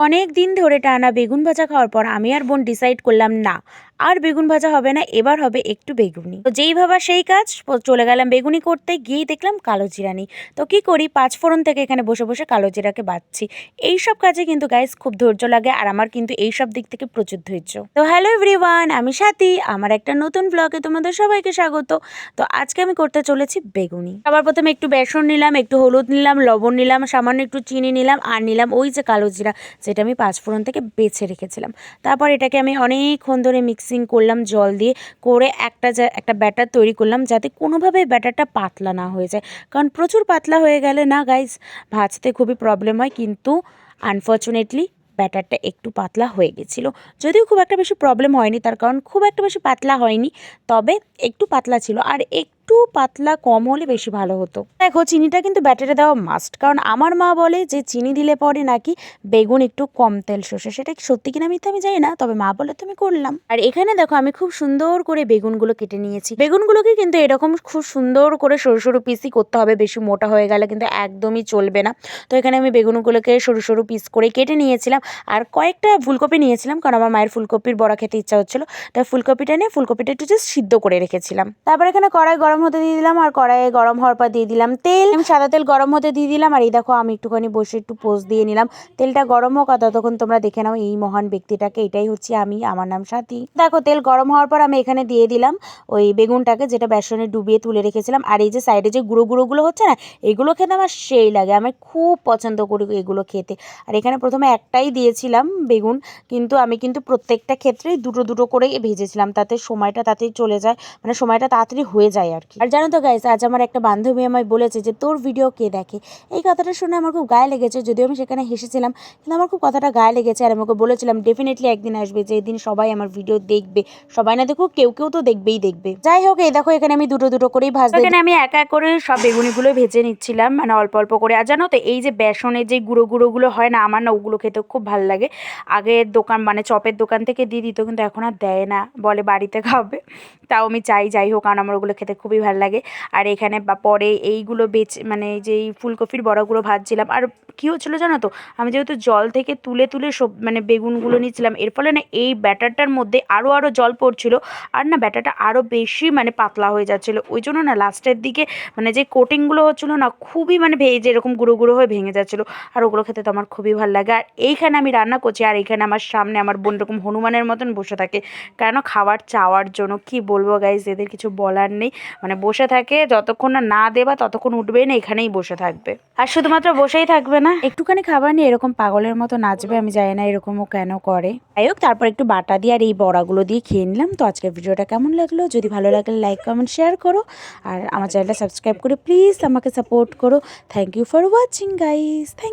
অনেক দিন ধরে টানা বেগুন ভাজা খাওয়ার পর আমি আর বোন ডিসাইড করলাম না। আর বেগুন ভাজা হবে না, এবার হবে একটু বেগুনি। তো যেই ভাবা সেই কাজ চলে গেলাম বেগুনি করতে, গিয়েই দেখলাম কালো জিরা নেই তো কি করি, পাঁচ ফোড়ন থেকে এখানে বসে বসে কালো জিরাকে বাচ্ছি। এইসব কাজে কিন্তু গাইস খুব ধৈর্য লাগে, আর আমার কিন্তু এইসব দিক থেকে প্রচুর ধৈর্য। তো হ্যালো এভরিওয়ান আমি সাথী, আমার একটা নতুন ব্লগে তোমাদের সবাইকে স্বাগত। তো আজকে আমি করতে চলেছি বেগুনি। সবার প্রথমে একটু বেসন নিলাম, একটু হলুদ নিলাম, লবণ নিলাম, সামান্য একটু চিনি নিলাম, আর নিলাম ওই যে কালো জিরা, যেটা আমি পাঁচ পাঁচফোড়ন থেকে বেছে রেখেছিলাম। তারপর এটাকে আমি অনেকক্ষণ ধরে মিক্সিং করলাম জল দিয়ে, করে একটা যা- একটা ব্যাটার তৈরি করলাম যাতে কোনোভাবেই ব্যাটারটা পাতলা না হয়ে যায়। কারণ প্রচুর পাতলা হয়ে গেলে না গাইস ভাজতে খুবই প্রবলেম হয়, কিন্তু আনফর্চুনেটলি ব্যাটারটা একটু পাতলা হয়ে গেছিল। যদিও খুব একটা বেশি প্রবলেম হয়নি, তার কারণ খুব একটা বেশি পাতলা হয়নি, তবে একটু পাতলা ছিল। আর একটু পাতলা, কম হলে বেশি ভালো হতো। দেখো, চিনিটা কিন্তু ব্যাটারে দেওয়া মাস্ট কারণ আমার মা বলে যে, চিনি দিলে পরে নাকি বেগুন একটু কম তেল শোষে। সেটা সত্যি কিনা মিথ্যা আমি জানি না, তবে মা বলে তো আমি করলাম। আর এখানে দেখো, আমি খুব সুন্দর করে বেগুনগুলো কেটে নিয়েছি। বেগুনগুলোকে কিন্তু এরকম খুব সুন্দর করে সরু সরু পিসই করতে হবে, বেশি মোটা হয়ে গেলে কিন্তু একদমই চলবে না। তো এখানে আমি বেগুনগুলোকে সরু সরু পিস করে কেটে নিয়েছিলাম। আর কয়েকটা ফুলকপি নিয়েছিলাম, কারণ আমার মায়ের ফুলকপির বড়া খেতে ইচ্ছা হচ্ছিল। তাই ফুলকপিটা নিয়ে ফুলকপিটা একটু জাস্ট সিদ্ধ করে রেখেছিলাম। তারপর এখানে কড়াই গরম হতে দিয়ে দিলাম, আর কড়াইয়ে গরম হওয়ার পর দিয়ে দিলাম তেল। আমি সাদা তেল গরম হতে দিয়ে দিলাম, আর এই দেখো আমি একটুখানি বসে একটু পোস্ট দিয়ে নিলাম। তেলটা গরম হোক ততক্ষণ তোমরা দেখে নাও এই মহান ব্যক্তিটাকে। এটাই হচ্ছে আমি, আমার নাম সাথী। দেখো, তেল গরম হওয়ার পর আমি এখানে দিয়ে দিলাম ওই বেগুনটাকে, যেটা বেসনে ডুবিয়ে তুলে রেখেছিলাম। আর এই যে সাইডে যে গুঁড়ো গুঁড়োগুলো হচ্ছে না, এগুলো খেতে আমার সেই লাগে। আমি খুব পছন্দ করি এগুলো খেতে। আর এখানে প্রথমে একটাই দিয়েছিলাম বেগুন, কিন্তু আমি কিন্তু প্রত্যেকটা ক্ষেত্রেই দুটো দুটো করেই ভেজেছিলাম। তাতে সময়টা তাতেই চলে যায় মানে সময়টা তাড়াতাড়ি হয়ে যায় আর কি আর জানো তো গাইস আজ আমার একটা বান্ধবী আমায় বলেছে যে তোর ভিডিও কে দেখে? এই কথাটা শুনে আমার খুব গায়ে লেগেছে যদিও আমি সেখানে হেসেছিলাম কিন্তু আমার খুব কথাটা গায়ে লেগেছে আর আমাকে বলেছিলাম ডেফিনেটলি একদিন আসবে যে দিন সবাই আমার ভিডিও দেখবে। সবাই না দেখুক কেউ কেউ তো দেখবেই দেখবে। যাই হোক এই দেখো এখানে আমি দুটো দুটো করেই ভাজতে এখানে আমি এক এক করে সব বেগুনিগুলো ভেজে নিচ্ছিলাম মানে অল্প অল্প করে। আর জানো তো এই যে বেসনের যে গুঁড়ো গুঁড়োগুলো হয় না আমার না ওগুলো খেতে খুব ভালো লাগে। আগে দোকান মানে চপের দোকান থেকে দিয়ে দিত কিন্তু এখন আর দেয় না বলে বাড়িতে খাবে। তাও আমি চাই যাই হোক কারণ আমার ওগুলো খেতে খুবই ভালো লাগে। আর এখানে পরে এইগুলো বেচ মানে যেই ফুলকপির বড়াগুলো ভাজছিলাম। আর কী হচ্ছিল জানো তো? আমি যেহেতু জল থেকে তুলে তুলে সব মানে বেগুনগুলো নিচ্ছিলাম, এর ফলে না এই ব্যাটারটার মধ্যে আরও আরও জল পড়ছিল। আর না ব্যাটারটা আরও বেশি মানে পাতলা হয়ে যাচ্ছিল। ওই জন্য না লাস্টের দিকে মানে যে কোটিংগুলো হচ্ছিল না খুবই মানে ভেজে এরকম গুঁড়ো গুঁড়ো হয়ে ভেঙে যাচ্ছিল। আর ওগুলো খেতে তো আমার খুবই ভালো লাগে। আর এইখানে আমি রান্না করছি, আর এইখানে আমার সামনে আমার বোন এরকম হনুমানের মতন বসে থাকে। কেন খাবার চাওয়ার জন্য কি বলব গাইজ এদের কিছু বলার নেই। মানে বসে থাকে, যতক্ষণ না না দেবা ততক্ষণ উঠবেই না, এখানেই বসে থাকবে। আর শুধুমাত্র বসেই থাকবে না। একটুখানি খাবার নিয়ে এরকম পাগলের মতো নাচবে, আমি জানি না এরকমও কেন করে। যাই হোক, তারপর একটু বাটা দিয়ে আর এই বড়াগুলো দিয়ে খেয়ে নিলাম। তো আজকের ভিডিওটা কেমন লাগল? যদি ভালো লাগলে লাইক কমেন্ট শেয়ার করো। আর আমার চ্যানেলটা সাবস্ক্রাইব করে প্লিজ আমাকে সাপোর্ট করো। Thank you for watching guys thank